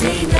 பாவம் செய்த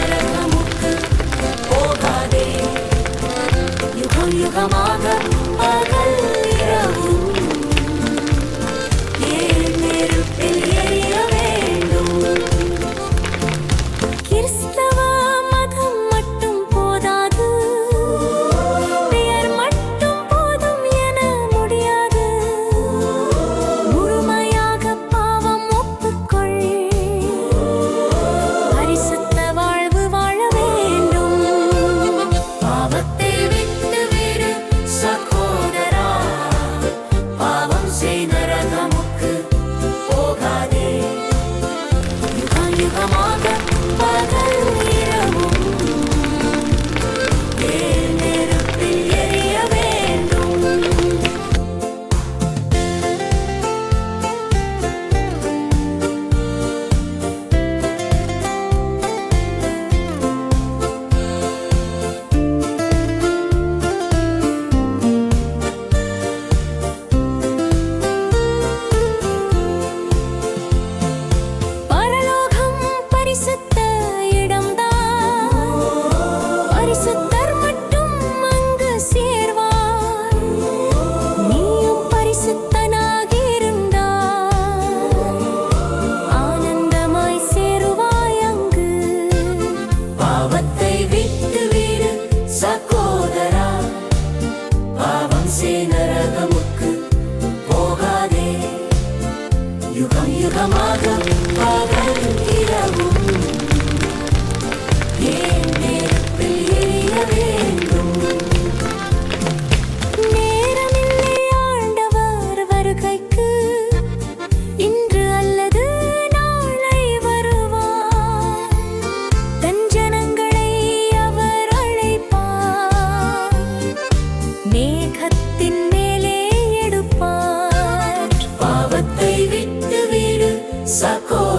பரிசுத்தர்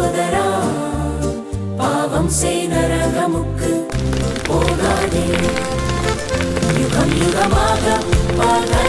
சகோதரா பாவம் செய்த ரகமுக்கு போகாதே. யுகம் யுகமாக பாக